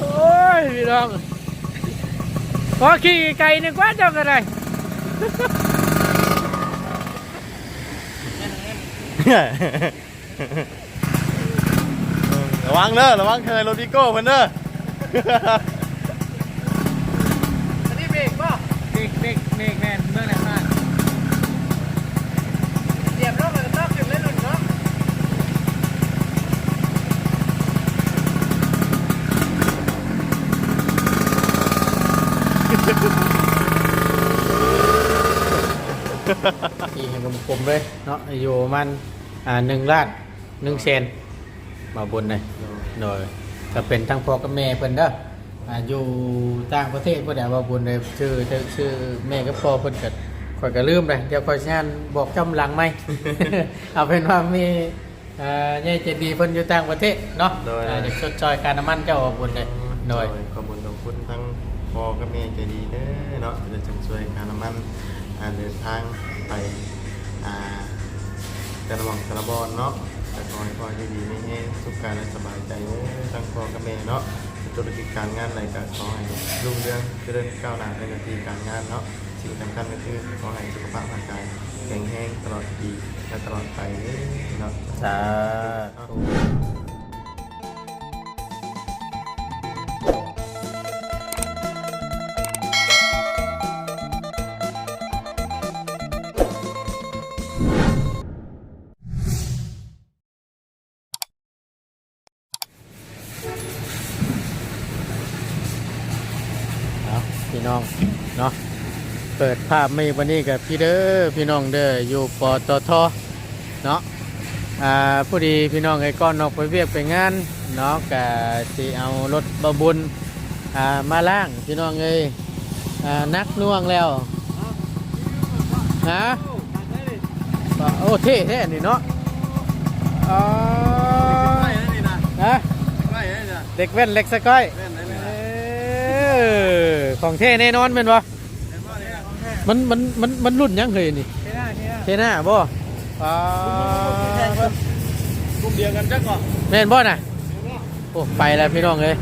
โอ้ยพี่น้องพอขี่ไก่นึกว่าเจ้าก็ได้ระวังเด้อระวังเคยโรดิโก้เพิ่นเด้อ อันนี้เบรกป่ะเบรกเบรกเบรกแมนเมื่อไหร่มาเสียบรอบมันต้องขึ้นเล่นหนุนเนาะ อีเห็นก ลมๆเลยเนาะอยู่ประมันอ่าหนึ่งล้านหนึ่งเซนมาบนเลยโดยก็เป็นทั้งพ่อกับแม่เพิ่นเด้ออ่าอยู่ต่างประเทศเพิ่นได้ว่าบุญเลยชื่อชื่อชื่อแม่กับพ่อเพิ่นก็ข่อยก็ลืมเลยเดี๋ยวข่อยสิอ่านบอกจำหลังไหม เอาเป็นว่ามีอ่าใหญ่ใจดีเพิ่นอยู่ต่างประเทศเนาะอ่าอยากชดเชยการน้ำมันเจ้าว่าบุญเลยโดยขอบคุณขอบคุณทั้งพ่อกับแม่ใจดีเด้อเนาะจะได้ช่วยการน้ำมันอ่าเดินทางไป อ่าแต่ละหม่องแต่ละบอนเนาะแต่ขอยคอยดีไม่แห้สุขกายและสบายใจเด้อทั้งพ่อกับแม่เนาะธุรกิจการงานอะไรก็ขอให้รุ่งเรืองเจริญก้าวหน้าในหน้าที่การงานเนาะสิ่งสำคัญก็คือขอให้สุขภาพร่างกายแข็งแรงตลอดปีและตลอดไปเนาะสาธุ เปิดภาพไม่วันนี้กับพี่เด้อพี่น้องเด้ออยู่ปตทเนาะอ่าผู้ดีพี่น้องไอ้ก้อนนอกไปเวียกไปงานเนาะกะสิเอารถบะบุญอ่ามาล่างพี่น้องเอ้ยอ่านักน่วงแล้วฮะโอ้เท่แท้นี่เนาะอ๋อฮะเด็กแว่นเล็กสก้อยเออของเท่แน่นอนเป็นวะ มันมันมันมันรุ่นยังเคยนี่เทน่าบ่อ่ากลุ่มเดียวกันจักก่อนแม่นบ่น่ะโอ้ไปแล้วพี่น้องเลย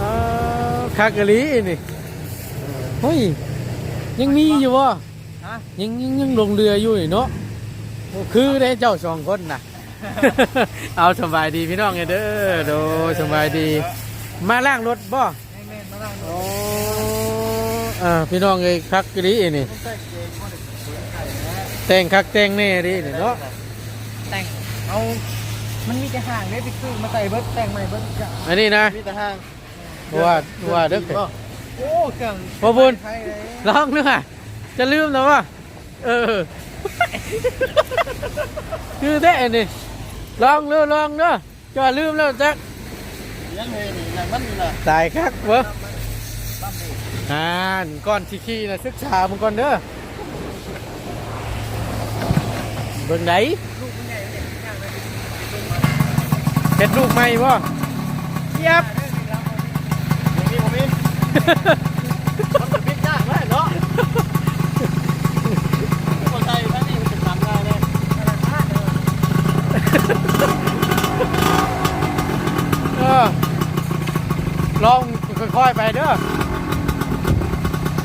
อ่าคากะลีนี่เฮ้ยยังมีอยู่บ่ยังยังยังลงเรืออยู่นี่เนาะโอ้คือได้เจ้าสองคนน่ะ เอาสบายดีพี่น้องไงเด้อโดสบายดี มาล้างรถบ่โอ้ อ่าพี่น้องเอ้ยคักกะดีนี่แต่งคักแต่งแน่ดีนี่เนาะแต่งเอามันมีแต่ห่างได้ไปคือมาใส่เบิร์ดแต่งใหม่เบิร์ดจะอันนี้นะมีแต่ห้างว่าว่าเด้อโอ้เครื่องพ่อบุญไทยเลยลองนึกอะจะลืมแล้ววะเออคือได้นี่ลองเด้อลองเด้อจะลืมแล้วจักยังเฮนี่ยังมันนี่น่ะตายคักเว้อ อ่านก่อนที่ขี้นะศึกษามึงก่อนเด้อเบิ่งไหนลูกมันใหญ่เลยย่างเลยเฮ็ดลูกใหม่บ่ยับอย่างนี้ผมมีมันจะพิจยากเลยเนาะคนไทยท่านนี่มันจะทำได้เลยเออลองค่อยๆไปเด้อ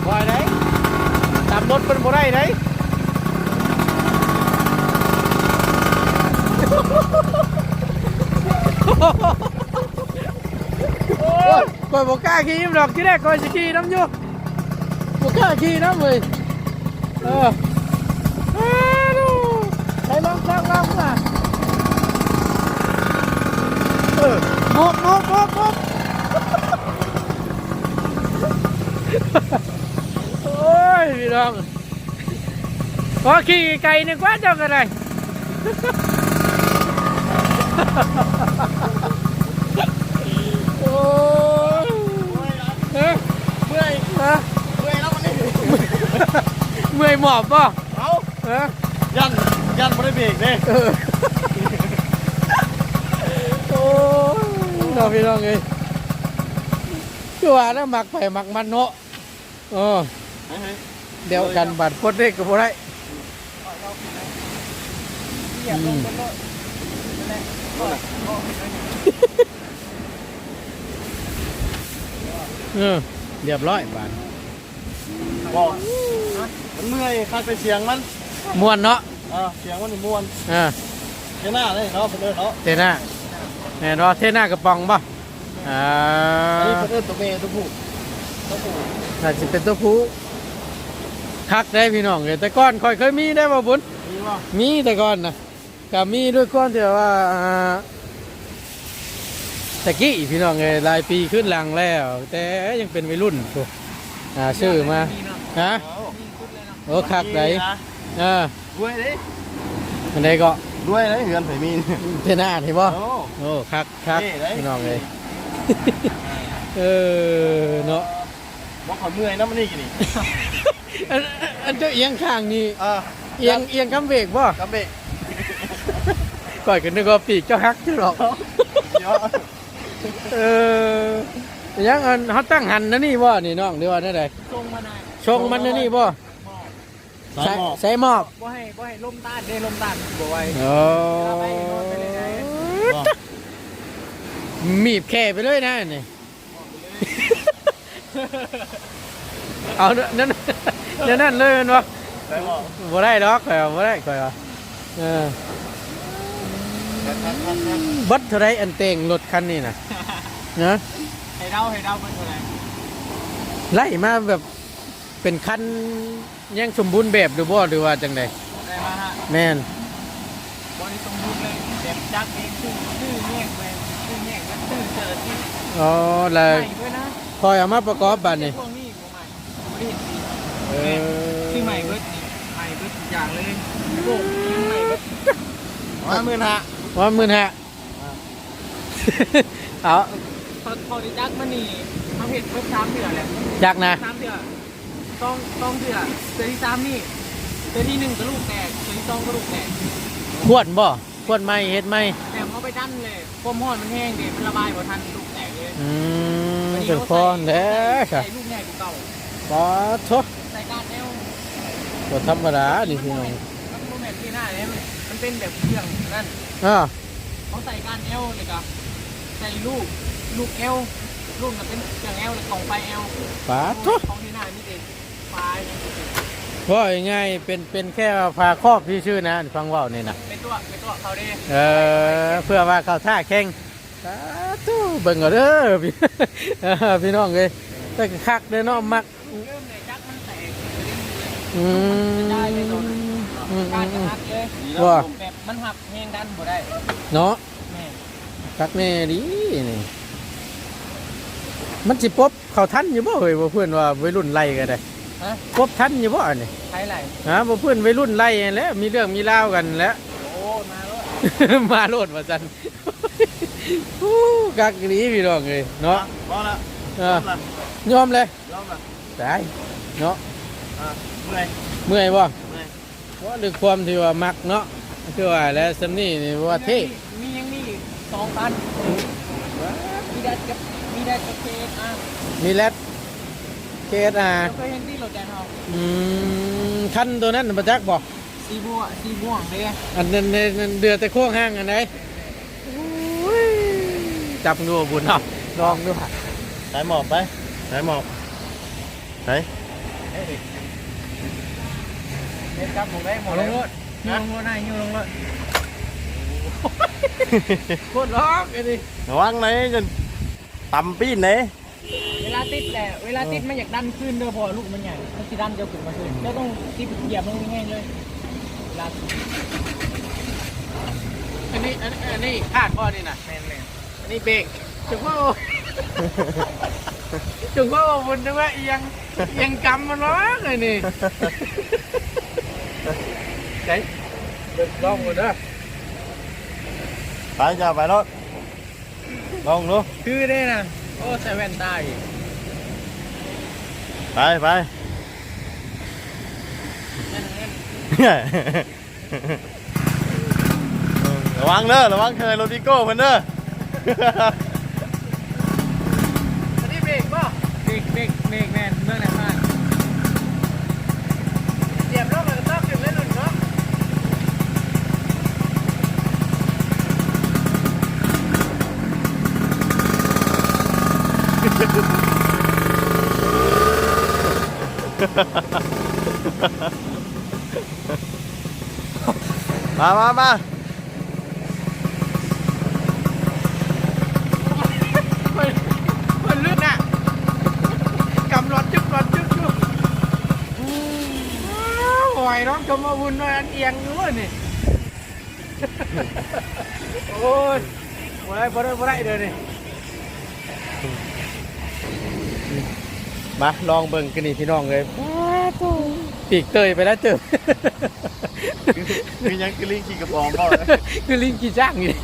ค่อยได้ตาม รถเป็นบ่ได้ได้โอ้ยก่อยบอกกล้าขี่ดอกที่แรกก่อยจะขี่น้ำอยู่บอกกล้าขี่น้ำเลยเอออ้าวดูไปลองลองลองมาเอองบงบงบงบโอ้ยพี่ น้องพอขี่ไก่นึกว่าเจ้ากันไรโอ้ยเฮ้ยเมื่อยฮะเมื่อยแล้วมันนี่เมื่อยหมอบป่ะเอาฮะยันยันบริเบรกเลยเออโอ้ยเราพี่น้องเอ้ยคือว่าแล้วมักไปมักมันเนาะเออ เดี๋ยวกันบัดพดได้กับบ่ได้เหยียบลงบนรถนั่นแหละก็ก็เห็นแล้วอยู่เออเรียบร้อยบานบอกมันเมื่อยคักไปเสียงมันม่วนเนาะอ่าเสียงมันนี่ม่วนเออเจ้าหน้าเลยเนาะเพิ่นเอิ้นเนาะเทน่าแม่นรอเทน่ากระป๋องป่ะอ่าอันนี้เพิ่นเอิ้นตัวเมย์ตัวผู้ตัวผู้น่าจะเป็นตัวผู้ คักได้พี่น้องเลยแต่ก่อนค่อยเคยมีได้บ่บุญมีบ่มีแต่ก่อนนะก็มีด้วยก้อนที่ว่าอ่าตะกี้พี่น้องเลยหลายปีขึ้นหลังแล้ว แต่ยังเป็นวัยรุ่นโอ้อ่าชื่อมามีเนาะฮะเอามีคุดเลยเนาะโอ้คักไหนนะอ่ารวยเด้อันใดก็รวยเลยเงินไผมีเทน่าเห็นบ่โอ้โอ้คักคักนี่ได้พี่น้องเลยเออเนาะ บ่ขอเมื่อยนะมันนี่กินนี่อันอันเจ้าเอียงข้างนี่อ่าเอียงเอียงคำเบรกบ่กับเบะก่อยกันนึกว่าปีกเจ้าฮักเจ้าหรอกเดี๋ยวเออยังอันเขาตั้งหันนะนี่บ่นี่น้องหรือว่าได้ไดทรงมานานชงมันนะนี่บ่หมอกสายหมอกใส่หมอบบ่ให้บ่ให้ลมต้านได้ลมต้านบ่ไหวโอ้ไปนอนไปเลยนะบ่มีบแค่ไปเลยนะนี่ เอานั่นนั่นนั่นเลยแมันบ่สายหมอกบ่ได้ดอกข่อยว่าบ่ได้ข่อยว่าเออบัดเท่าไรอันเต็งรถคันนี้น่ะนะให้เดาให้เดาเป็นเท่าไหร่ไล่มาแบบเป็นคันยังสมบูรณ์แบบหรือบ่หรือว่าจังไดได้มาฮะแม่นบริสมบูรณ์เลยแบบจักเองชื่อชื่อแยกไปชื่อแยกกันชื่อเจอที่อ๋อแล้ใหวม่ด้วยนะ คอยเอามาประกอบบัดนี่พวกนี้บ่ใหม่บ่ได้เห็นสีเออชื่อใหม่เบิดนี่ใหม่เบิดทุกอย่างเลยโอ้ชื่อใหม่เบิดห้าหมื่นห้าว่ามื่นฮะเอาพอพอได้จักมันนี่เขาเห็นเบิดสามเดือนแหละจักนะสามเดือนต้องต้องเดือนเดือนที่สามนี่เดือนที่หนึ่งกระลูกแตกเดือนที่สองกระลูกแตกขวดบ่ขวดไม่เฮ็ดไม่แต่เขาไปดันเลยความร้อนมันแห้งเด็มันระบายบ่ทันลูกแตกเลยอืม เป็นพรแท้ค่ะลูกใหญ่กว่าเก่าปอทใส่การแนวก็ธรรมดานี่พี่น้องมันโมเมนต์ที่หน้าเนี่ยมันเป็นแบบเครื่องนั่นอ่าเขาใส่การเอลเลยก็ใส่ลูกลูกเอลลูกมันเป็นเครื่องเอลเลยของไฟเอลปาทของที่หน้านี่เองไฟว่าง่ายๆเป็นเป็นแค่พาครอบที่ชื่อนะฟังว่านี่นะเป็นตัวเป็นตัวเขาด้เออเพื่อว่าเขาท่าแข่ง สาธุเบิ่งเอาเด้อพี่เออพี่น้องเอ้ยแต่ก็คักเด้อเนาะมักเริ่มเลยจักมันแตกอืมได้เลยตัวอืมการกอืระมหักเลยว่า แบบมันหักแห้งดันบ่ได้เนาะแม่คักแน่ดีนี่มันสิปบเขาทันอยู่บ่เฮ้ยบ่เพื่อนว่าวัยรุ่นไล่กันได้ฮะปบทันอยู่บ่อันนี่ใช้ไหลฮะบ่เพื่อนวัยรุ่นไล่กันแหล้วมีเรื่องมีราวกันแหล้ว โอ้มาแล้วมาโลดว่าซั่น ฮู้กักดีพี่น้องเอ้ยเนาะพอละเอพร้ออมละยอมเลยยอมละตายเนาะอ่าเมื่อยเมื่อยบ่เมื่อยว่าด้วยความที่ว่ามักเนาะคือว่าแล้วสำนี่นี่ว่าเท่มียังมีสองพันมีได้กับมีได้กับเคสอะมีแรดเคสอ่าเราเคยเห็นที่รถแดงเขาอืมคันตัวนั้นมาจักบ่สีบัวสีม่วงเลยอันนั้นนั้นเดือดแต่โค้งห้างอันไหน จับดูบุญเนาะลองดูค่ะสายหมอบไปสายหมอบไหนเล่นกับผมได้หมดเลยยิงลงรถนะยิงลงรถโคตรล็อกไอ้นี่ระวังไหนจนต่ำปีนไหนเวลาติดแหละเวลาติดมันอยากดันขึ้นเด้อพอลูกมันใหญ่มันสิดันเดียวขึ้นมาขึ้นแล้วต้องติดเหยียบลงง่ายๆเลยเวลาอันนี้อันอันนี้คาดบ่นี่นะแม่นแม่นอั นนี้เบรกจุกว่าจุกว่าบุญนึกว่าเอียงเอียงกำมันวะไอ้นี่ไหนเดินลองหมดเด้อไปจ้าไปรถลองดูคือได้นะโอ้ใส่แว่นตาอีกไปไปนั่นนั่นระวังเด้อระวังเคยโรดิโก้เพิ่นเด้อ อันนี้เบรกป่ะเมกเมกเมกแมนเมืองไหนบ้านเหยียบรอบกับรอบจุดเล่นหนุนเนาะมามามา อ้ยน้องชมมาวุ่นหน่อยอันเอียงอยู่วะนี่ โอ้ยบ่ได้บ่ได้บ่ได้เดี๋ยวนี้มาลองเบิ่งกันนี่พี่น้องเลยปีกเตยไปแล้วเจอคือยังกลิ้งขี่กระป๋องพ่อเลยคือลิงกี่จ้างนี่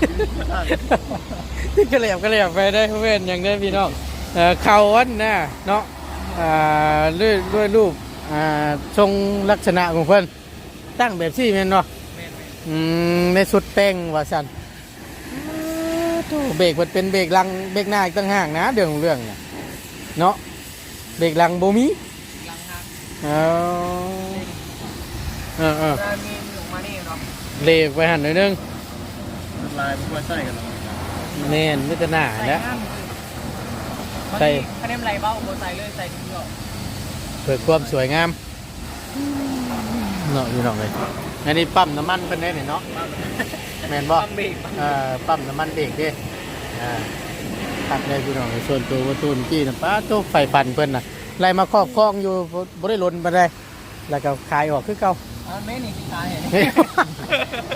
ที่กระเหลี่ยมกระเหลี่ยมไปได้เพื่อนอย่างได้พี่น้องเอ่อเขาอันนะเนาะอ่าด้วยด้วยรูป อ่าทรงลักษณะของเพื่อนตั้งแบบที่แม่นเนาะแม่นอืมในสุดแป้งว่าสันโถ่เบรกมันเป็นเบรกหลังเบรกหน้าอีกต่างหากนะเรื่องของเรื่องน่ะเนาะเบรกหลังโบมีๆหลังหักเอาเออเออจะมีลงมานี่เนาะเลกไปหันหน่อยนึงลายมันว่าใช่กันแน่นไม่จะหน้าใส่แล้วงามใส่ใส่ คะแนนไรเบ้าบ่ใส่เลยใส่ทุกอย่างเพื่อความสวยงามเนาะพี่น้องเลยอันนี้ปั๊มน้ำมันเป็นได้เนี่ยเนาะแมนบ่ปั๊มเบรกเอ่อปั๊มน้ำมันเบรกเด้อ่าตัดเลยพี่น้องส่วนตัววัตถุนกี้นะป้าตัวไฟปั่นเพิ่นน่ะไล่มาครอบครองอยู่บ่บ่ได้หล้นมาได้แล้วก็ขายออกคือเก่าอ่าแม่นี่สิขายเห็น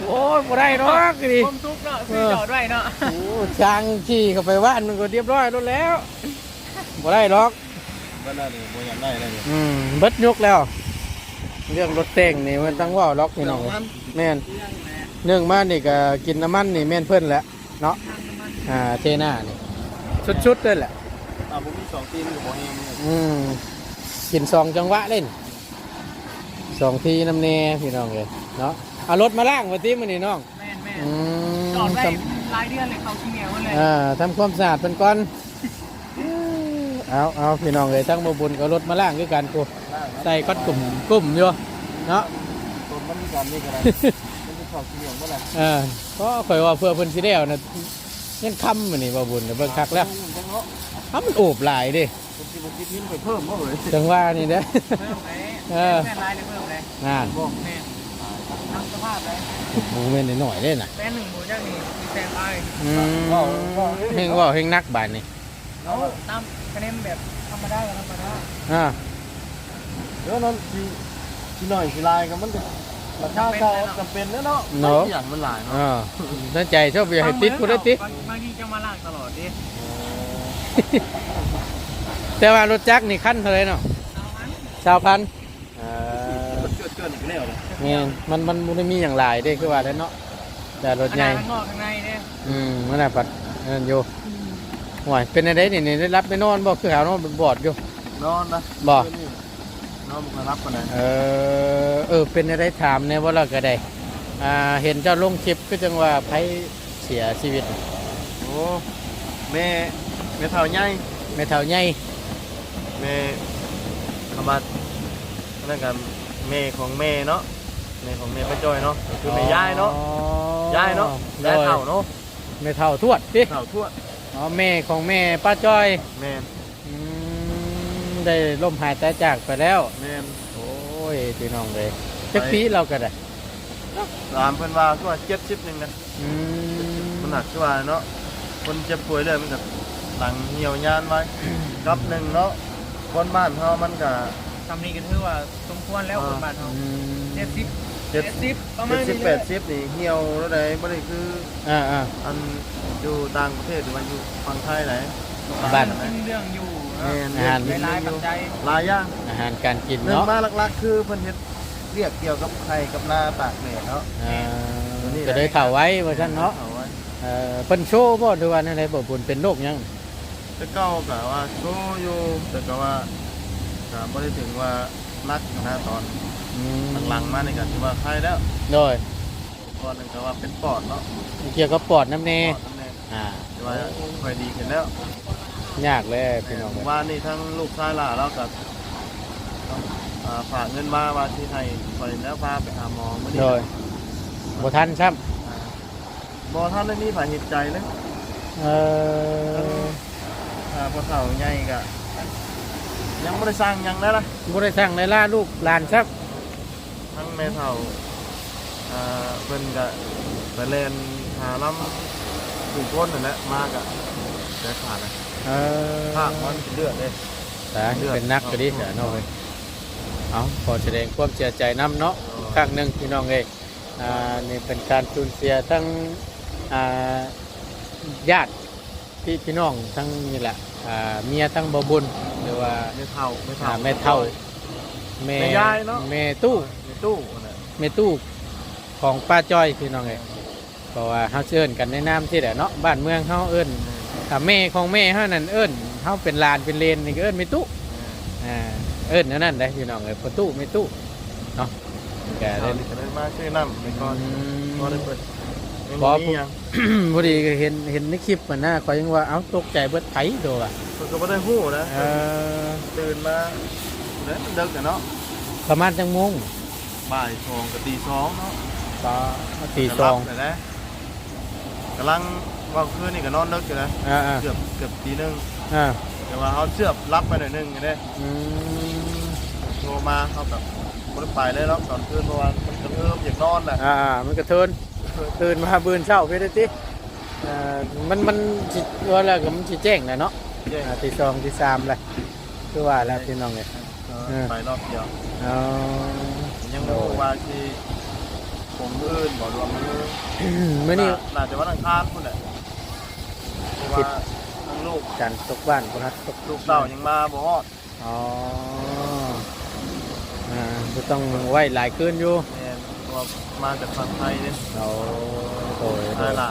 โอ้ยบ่ได้หรอกดิผมทุกเนาะซื้อจอดไว้เนาะโอ้ช้างขี่เข้าไปว่านมันก็เรียบร้อยแล้วแล้วบ่ได้หรอก บ้านเราเนี่ยโบยังได้เลยเนี่ยอืมเบิดยกแล้ว เรื่องรถแต่งนี่มันต้องเว่าล็อกพี่น้องแม่นเนื่องมานี่ก็กินน้ำมันนี่แม่นเพิ่นแหละเนาะอ่าเทหน้านี่ชุดๆเลยแหละอ่าผมมีสองทีมอยู่โบเฮมเนี่ยอืมกินสองจังหวะเล่นสองทีน้ำเนพี่น้องเลยเนาะเอารถมาล่างมาตีมันนี่น้องแม่นแม่นอืมจอดไว้ทรายเดือนเลยเขาขี้เหนียวเลยำอ่าทำความสะอาดเป็นก้อน เอาเอาพี่น้องเลยตั้งมาบุญกับรถมาล่างด้วยกันกูใส่ก้อนกลุ่มกลุ่มอยู่เนาะตัวมันมีการนี่กันมันจะขอบเสียงเมื่อไหร่เออก็ข่อยว่าเพื่อเพิ่นสิได้เอานะเงินคำมันนี่บ่บุญเบิ่งคักแล้วถ้ามันโอบหลายเดิคนที่มันคิดนิ้นไปเพิ่มเมื่อไหร่จังว่านี่เด้อเพิ่มเลยเออแม่นรายเลยเพิ่มเลยงานบอกแม่นทำสภาพเลยหมูเม่นหน่อยๆเด้น่ะแป้นหนึ่งหมูย่างนี่มีแซงไปอืมเฮงเว่าเฮงนักบาดนี่แล้วตาม คะแนนแบบธรรมดากับธรรมดาอ่าเดี๋ยวนั้นทีทีหน่อยทีลายกันมันจะราคาเก่าจำเป็นแล้วเนาะ อย่างมันหลายเนาะอ่าสนใจชอบอยากให้ติดกูได้ติดบางบางทีจะมาลากตลอดดิแต่ว่ารถจักรนี่ขั้นเท่าไหรเนาะเอามันชาวพันอ่ามันเกิดเกินอีกแล้วเลยแม่นมันมันบ่ได้มีอย่างหลายเด้คือว่าแล้วเนาะแต่รถใหญ่ข้างนอกข้างในเนี่ยอืมมันน่ะปัดนั่นอยู่ ห่วยเป็นอะไรนี่นี่ได้รับไปนอนบ่คือหาวนอนบอดอยู่นอนนะบ่นอนมารับกันเลยเออเออเป็นอะไรถามเนี่ยว่าเราก็ได้อ่าเห็นเจ้าลงคลิปก็จังว่าไผเสียชีวิตโอ้แม่แม่เท่าใหญ่แม่เฒ่าใหญ่แม่ขบัดนั่นกันแม่ของแม่เนาะแม่ของแม่ป้าจอยเนาะคือแม่ยายเนาะอ๋อยายเนาะโดยายยเท่าเนาะแม่เฒ่าทวดดิเท่าทั่ว อ๋อแม่ของแม่ป้าจ้อยแม่นอืมได้ล่มหายตายจากไปแล้ว แม่นโอ้ยพี่น้องเลยจักปีเราก็ได้ตามเพิ่นว่าคือว่าเจ็ดสิบหนึ่งนะอืมมันหนักคือว่าเนาะคนเจ็บป่วยเลยมันก็ตังเหี่ยวยานไว้กับหนึ่งเนาะคนบ้านเฮามันก็ทำนี้ก็ถือว่าสมควรแล้วคนบ้านเราอืม เจ็ดสิบ เจ็ดเจ็ดสิบประมาเจ็ณดสินี้บแปดสิบนี่เหี่ยวแล้วใดบ่ได้คืออ่าอ่า อันอยู่ต่างประเทศหรือว่าอยู่ฝั่งไทยไหนบ้านมันเรื่องอยู่แม่นอาหารเรื่หลายองๆปัจจัยหลายอย่างอาหารการกินหนึ่งเนาะมาหลักๆ คือเพิ่นเฮ็ดเรียกเกี่ยวกับไข่กับนาตากแดดเนาะ อ่าตัวนี้แหละจะได้เข่าไว้ว่าซั่นเนาะเอาไว้เอ่อเพิ่นโชว์บ่หรือว่าอะไรบ่บุญเป็นโรคหยังแต่เก่าก็ว่าโชว์อยู่แต่ก็ว่าก็บ่ได้ถึงว่านักนะตอนอืม หลังๆมานี่ก็ถือว่าไข้แล้วโดยตอนนึงก็ว่าเป็นปอดเนาะเกี่ยวกับปอดน้ำเนปอดนั่นเองอ่าแต่ว่าค่อยดีขึ้นแล้วยากเลยพี่น้องเอ้ยว่านี่ทั้งลูกชายหล่าแล้วก็อ่าฝากเงินมาว่าที่ให้คอยแล้วพาไปหาหมอมื้อนี้โดยบ่ทันซ้ำอ่าบ่ท่านได้มีฝ่ายเห็นใจเลยเอออ่าพอเฒ่าใหญ่ก็ยังไม่ได้สร้างหยังได้ละบ่ได้สั่งในล่าลูกหลานครับ ทั้งแม่เฒ่าอ่าเพิ่นก็ไปเล่นหาลำผู้คนนั่นแหละมากอะแต่ขาดอะเออภาคมันเป็นเลือดเลย สาเป็นนักก็ดีเสียน้องเอ้ยเอาขอแสดงความเสียใจนํเนาะอีกครั้งหนึงพี่น้องเอ้ยอ่านี่เป็นการสูญเสียทั้งอ่าญาติพี่พี่น้องทั้งนี่แหละอ่าเมียทั้งบ่บุญหรือว่า ไม่เท่าไม่อ่าเท่า แม่เฒ่าแม่แม่ยายเนาะ แม่ตู้ใน ตู้น่ะแม่ตู้ของป้าจ้อยพี่น้องเอ้ยเพราะว่าเฮาเชิญกันในนามที่แหละเนาะบ้านเมืองเฮาเอิ้นถ้าแม่ของแม่เฮานั่นเอิ้นเฮาเป็นหลานเป็นเลนนี่ก็เอิ้นแม่ตู้อ่าเอิ้นนั่นนั่นได้พี่น้องเอ้ยพ่อตู้แม่ตู้เนาะแกแต่ได้ได้จะได้มาชื่อน้ำไปก่อนก็ได้เปิดไม่บอมีหยังพอดีก็เห็นเห็นในคลิปมันนะก็ยังว่าเอ้าตกใจเบิดไผโดอะเพิ่นก็บ่ได้ฮู้นะเออตื่นมาเนี่ยมันดึกอะเนาะประมาณจังโมง บ่ายสองกับตีสองเนาะก็ตีสองกำลันะกำลังว่าคืนนี่ก็นอนดึกอยู่นะอ่าอ่าเกือบเกือบตีหนึงอ่าแต่ว่าเขาเชือบรับไปหน่อยหนึงไงเด้อืมโทรมาเขาแบบบ่ได้ไปเลยเนาะตอนคืนเพราะว่ามันกระเทิบอยากนอนแหละอ่าอ่ามันกระเทินตื่นมาบืนเช้าไปได้ติเอ่อมันมันสิว่าแล้วก็มันสิแจ้งแหละเนาะเย้อ่าตีสองตีสามเลยคือว่าแล้วพี่น้องเลยเออไปรอบเดียวเอายังบ่รู้ว่าที่ผมอื่นบ่รวมมือมื่อนี้น่าจะวันอังคารพุ่นแหละเพราะว่าทั้งลูกการตกบ้านคนนัดตกลูกเต่ายังมาบ่ฮอดอ๋ออ่าจะต้องไหวหลายคืนอยู่แม่นเพราะว่ามาจากฝั่งไทยเนี่ยเราโอ้ยโดได้ยล่ะ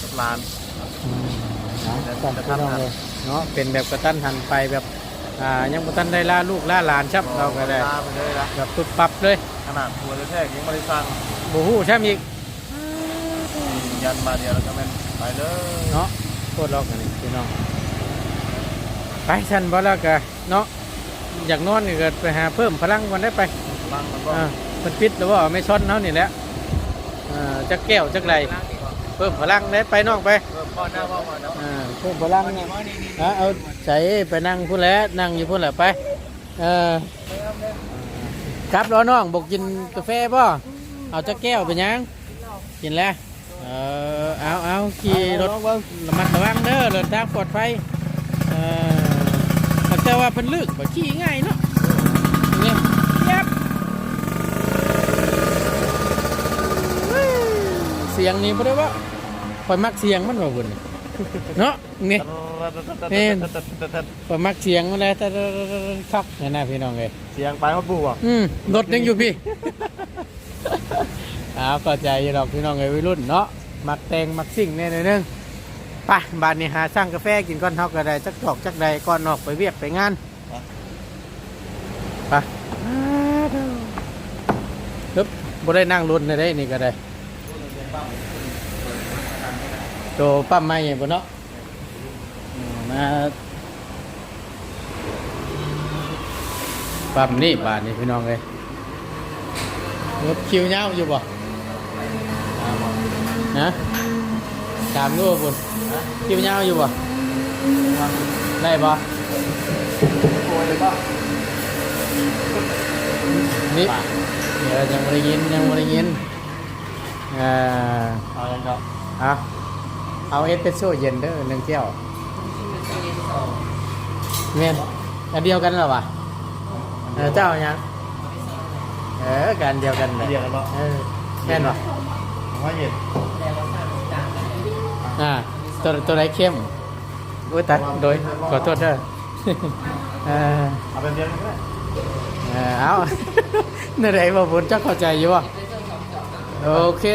กับหลานอืมเนาะสั่นพี่น้องเลยเนาะเป็นแบบกระตันหันไปแบบ อ่ายังบ่ทันได้ล่าลูกล่าหลานชับเราก็ได้ลาไปเลยนะแบบปุ๊บปั๊บเลยขนาดตัวแท้ๆยังไม่ได้สั่งบูฮู้ใช่อีกยันมาเดียวแล้วก็แม่นไปเลยเนาะโคตรล็อกอันนี้พี่น้องไปฉันบ่แล้วก็เนาะอยากนอนก็เกิดไปหาเพิ่มพลังวันได้ไปบังแล้วก็อ่ามันปิดหรือว่าไม่ช้อนเท่านี่แหละอ่าจักแก้วจักไร เพิ่มพลังได้ไปน้องไปเริ่มพ่อหน้าพ่อมาเนาะอ่าเพิ่มพลังนะอะเอาใส่ไปนั่งพูดแล้วนั่งอยู่พูดแหละไปเออครับรอน้องบอกกินกาแฟป่ะเอาจักแก้วไปยังกินแล้วเออเอาเอาขี่รถระมัดระวังเด้อเดินทางปลอดภัยเอ่อแต่ว่าเป็นลึกบ่ขี่ง่ายเนาะนี่ยับเสียงนี้บ่ได้ว่าข่อยมักเสียงมันว่าบุญเนาะนี่ข่อยมักเสียงมันเลยแต่คักนี่นะพี่น้องเอ้ยเสียงไปเขาบูอะอืมรถยังอยู่พี่อ้าวเข้าใจอยู่ดอกพี่น้องเอ้ยวัยรุ่นเนาะมักแต่งมักสิ่งแน่หน่อยนึงไปบ้านนี้หาสร้างกาแฟกินก่อนเท่าก็ได้จักจอกจักใดก่อนออกไปเวียกไปงานไปฮึบบ่ได้นั่งรถเลยได้ นี่ก็ได้โตปั๊มไม่บ่เนาะอืมมาปั๊มนี่บ้านนี้พี่น้องเลยรถคิวเงาวอยู่บ่ฮะถามดูบุญคิวยาวอยู่บ่ได้บ่โอยเลยป่ะนี่เดี๋ยวยังไม่ได้ยินยังไม่ได้ยิน อ่าเอายังก็เอาเอาเอสเปรสโซ่เย็นเด้อหนึ่งแก้วเมียนอันเดียวกันเหรอวะเออเจ้าเอายังเออกันเดียวกันเลยเดียวกันป่ะเออแม่นบ่ว่าเย็นอ่าตัวตัวไหนเข้มอุ้ยตัดโดยขอโทษเด้อเออเอาเป็นเดียวกันก็ได้เออเอานั่นไหนบ่ผมจะเข้าใจอยู่ว่ะ โอเค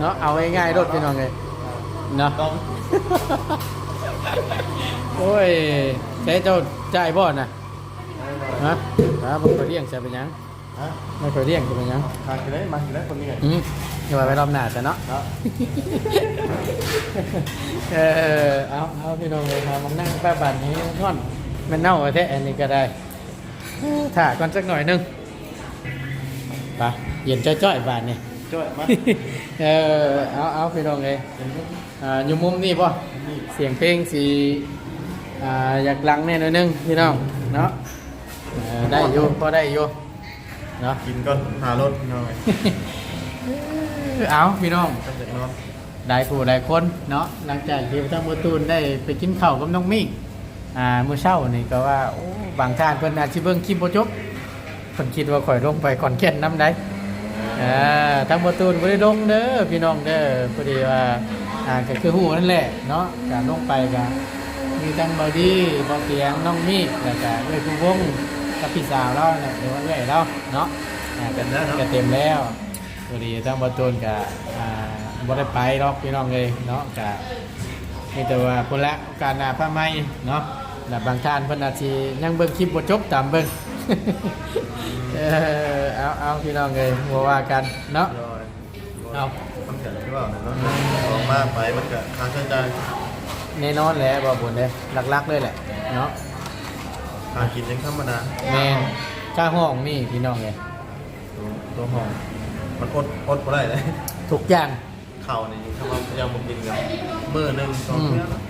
เนาะเอาง่ายๆรถพี่น้องเลยเนาะต้องโอ้ยใช้เจ้าจ่ายบ่นะฮะฮะบ่เคยเลี้ยงใช่เป็นหยังฮะไม่เคยเลี้ยงใช่เป็นหยังทานกันได้มากันได้คนนี้ไงอืมอย่าไปไปรอบหน้าซะเนาะเนาะเออเอาเอาพี่น้องเลยครับมานั่งแป๊บบันนี้ท่อนมันเน่าแท้อันนี้ก็ได้ถ่าก่อนสักหน่อยหนึงไปเย็นจ้อยๆบานนี่ ช่วยมาเออเอาเอาพี่น้องเลยอ่าอยู่มุมนี่ป่ะเสียงเพลงสีอ่าอยากลังแน่หน่อยนึงพี่น้องเนาะเออได้อยู่พอได้อยู่เนาะกินก่อนหารถหน่อยเอาพี่น้องก็จะนอนได้ผู้ได้คนเนาะหลังจากที่ทั้งบัตูนได้ไปกินข้าวกับน้องมิ่งอ่ามื้อเช้านี่ก็ว่าโอ้บางท่านเพิ่นอาจสิเบิ่งคลิปบ่จบเพิ่นคิดว่าข่อยลงไปก่อนแก่นน้ำได้ อ่าทั้งบัตูนบ่ได้ลงเด้อพี่น้องเด้อพอดีว่าอ่าก็คือฮู้นั่นแหละเนาะการลงไปก็มีทั้งบอดี้บ่เตียงน้องมิ่งแล้วก็เอ้ยผู้วงกับพี่สาวเราเนี่ยหรือว่าเอ้ยเราเนาะอ่าก็ก็เต็มแล้วพอดีทั้งบัตูนก็อ่าบ่ได้ไปหรอกพี่น้องเลยเนาะก็มีแต่ว่าคนละโอกาสหน้าผ้าไหมเนาะแต่บางท่านเพิ่นอาจสิยังเบิ่งคลิปบ่จบตามเบิ่ง เออเอาเอาพี่น้องเลยบ่ว่ากันเนาะรอยเอาทำเสร็จหรือเปล่าเนาะออกมาไปมันก็ค่าใช้จ่ายแน่นอนแหละบ่บุญเด้หลักๆเลยแหละเนาะค่ากินยังธรรมดาแม่นค่าห้องนี่พี่น้องเลยตัวตัวห้อง มันอดอดบ่ได้เลยทุกอย่างข้าวนี่ถ้าว่ายังบ่กินกับมื้อหนึงสองมื้อละ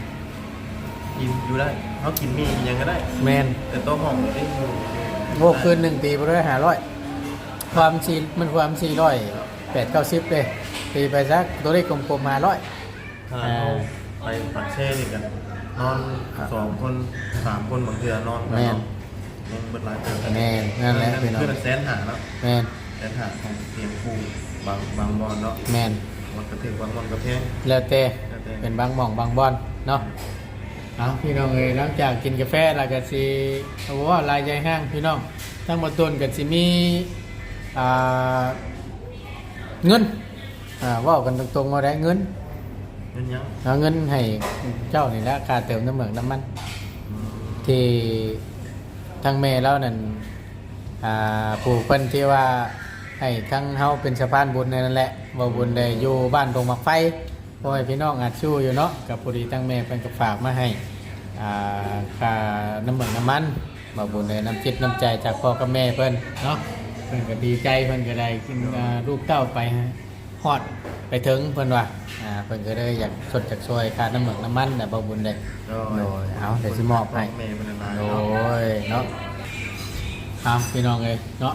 กินอยู่ได้เขากินมีกินหยังก็ได้ แม่นแต่ตัวห้องนี่อยู่ โบกคืนหนึ่งตีบ่ได้500ความสี่มันความ400 8 90เลยตีไปสักตัวเลขกลมๆ500ขนาดเราไปปักเช่นี่กันนอนสองคนสามคนบางเทื่อนอนแม่นยังเบิดหลายเทื่อแม่นนั่นแหละพี่น้องคือแสนหาแล้วแม่นแสนหาของเตรียมปูบางบางบอลเนาะแม่นมันกระถึงบางบอลกระเพงแล้วแต่แล้วแต่เป็นบางหม่องบางบอนเนาะ เอาพี่น้องเอ้ยหลังจากกินกาแฟแล้วก็สิเอาว่าลายใหญ่ห้างพี่น้องทั้งหมดต้นก็สิมีอ่าเงินอ่าเว่ากันตรงๆว่าได้เงินเงินยังเอาเงินให้เจ้านี่แหละค่าเติมน้ำเหมืองน้ำมันอืมที่ทางแม่เรานั่นอ่าผู้เพิ่นที่ว่าให้ทั้งเฮาเป็นสะพานบุญนั่นแหละว่าบุญได้อยู่บ้านตรงมักไฟพ่อให้พี่น้องอาจชู้อยู่เนาะกับพอดีทั้งแม่เพิ่นก็ฝากมาให้อ่า ค่าน้ำมันน้ำมันบ่บุญได้น้ำจิตน้ำใจจากพ่อกับแม่เพิ่นเนาะเพิ่นก็ดีใจเพิ่นก็ได้กินอ่าลูกเต้าไปฮอดไปถึงเพิ่นว่าอ่าเพิ่นก็เลยอยากชดจากช่วยค่าน้ำมันน้ำมันน่ะบ่บุญได้โดยเอาเดี๋ยวสิมอบให้แม่เป็นอะไรโอ้ยเนาะเอาพี่น้องเลยเนาะ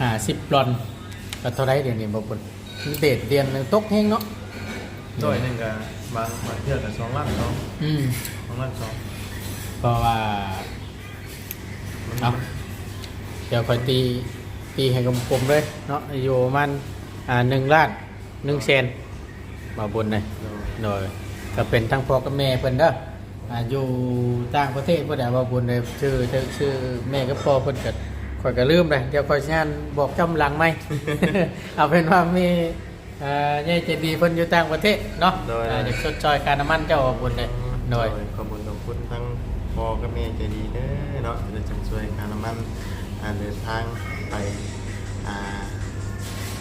อ่าสิบปลอนก็เท่าไรเดี๋ยวนี้บ่ปุ่นเดทเดียนหนึ่งตกแห้งเนาะโดยหนึ่งกั บบางบางเทื่อกับสองล้านสองอืมสองล้านสองเพราะว่า มันเอาเดี๋ยวคอยตีตีให้กลมๆเลยเนาะอยู่ประมันอ่าหนึ่งล้านหนึ่งเซนมาบนเลยโดยโดยก็เป็นทั้งพ่อกับแม่เพิ่นเด้ออ่าอยู่ต่างประเทศบ่ได้ว่าบุญเลยชื่อชื่อชื่อแม่กับพ่อเพิ่นก็ข่อยก็ลืมเลยเดี๋ยวข่อยสิอ่านบอกจำหลังไหม เอาเป็นว่ามีเอ่อ ยายใจดีเพิ่นอยู่ต่างประเทศเนาะอ่าอยากชดเชยค่าน้ำมันเจ้าว่าบุญเลยโดย ขอบคุณขอบคุณทั้งพ่อกับแม่ใจดีเด้อเนาะจะจะช่วยการน้ำมันอ่าเดินทางไปอ่า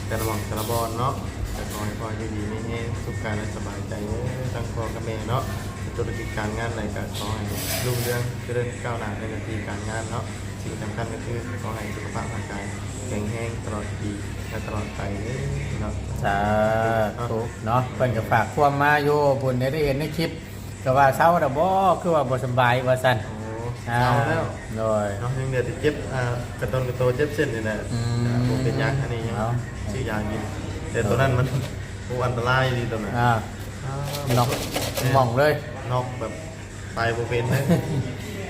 แต่ละหม่องแต่ละบอนเนาะแต่ขอให้พ่ออยู่ดีไม่แห้งสุขกายและสบายใจเด้อทั้งพ่อกับแม่เนาะธุรกิจการงานอะไรก็ขอให้รุ่งเรืองเจริญก้าวหน้าในหน้าที่การงานเนาะ สิ่งสำคัญก็คือขอให้สุขภาพร่างกายแข็งแรงตลอดปีและตลอดไปเด้อเนาะสาธุเนาะเพิ่นก็ฝากความมาอยู่บุญได้เห็นในคลิปก็ว่าเช้าดอกบ่คือว่าบ่สำบายว่าซั่นโอ้อ่าเอาแล้วโดย เนาะยังเดือดที่เจ็บอ่ากระตนกระโตเจ็บเส้นนี่แหละอืมอ่าผมเป็นยาอันนี้ยังเอา ชื่อยากินแต่ตัวนั้นมันโอ้อันตรายดีตัวนั้นอ่าน็อกหม่องเลย นอกแบบไปโบเป็นเ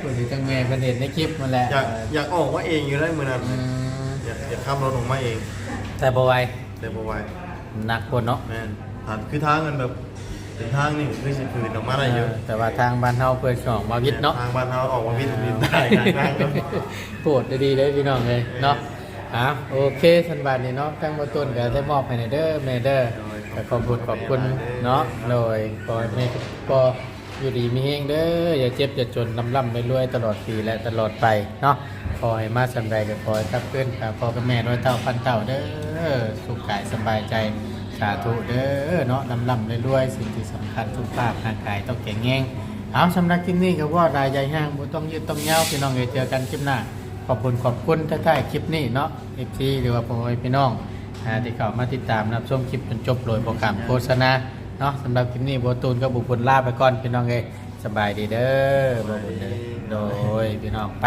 ลยผู้ที่ตั้งแม่เป็นเห็นในคลิปมันแหละอยากอยากออกว่าเองอยู่ได้มือนั้นอืมอยากอยากขับรถออกมาเองแต่บ่ไหวแต่บ่ไหวหนักคนเนาะแม่นถามคือทางมันแบบเป็นทางนี่คือสิคืนออกมาได้เยอะแต่ว่าทางบ้านเฮาเพิ่นสองมาวิทย์เนาะ ทางบ้านเราออกมาวิทย์วิทย์ได้กลางทางก็โปรดดีๆเลยพี่น้องเลยเนาะอะโอเคสันบาทนี่เนาะทั้งบ่ต้นก็ได้มอบให้ในเด้อแม่เด้อก็ขอบคุณขอบคุณเนาะโดยขอให้แม่ก็ อยู่ดีมีเฮงเด้ออย่าเจ็บอย่าจนลำล่ำรวยตลอดปีและตลอดไปเนาะขอให้มาสำใดก็ขอให้ทับเพื่อนกับพ่อกับแม่น้อยเต่าพันเต่าเด้อสุขกายสบายใจสาธุเด้อเนาะลำล่ำรวยสิ่งที่สำคัญสุขภาพร่างกายต้องแข็งแรงเอาสำหรับคลิปนี้ก็ว่ารายใหญ่ห้างบ่ต้องยืดต้องเยาพี่น้องเอยเจอกันคลิปหน้าขอบคุณขอบคุณท่านๆคลิปนี้เนาะเอฟซีหรือว่าพ่อพี่น้องที่เข้ามาติดตามรับชมคลิปจนจบโดยโปรแกรมโฆษณา เนาะสำหรับคลิปนี้โบตูนก็บุกคนลาไปก่อนพี่น้องเองสบายดีเด้อบ่บุเด้อโดยพี่น้องไป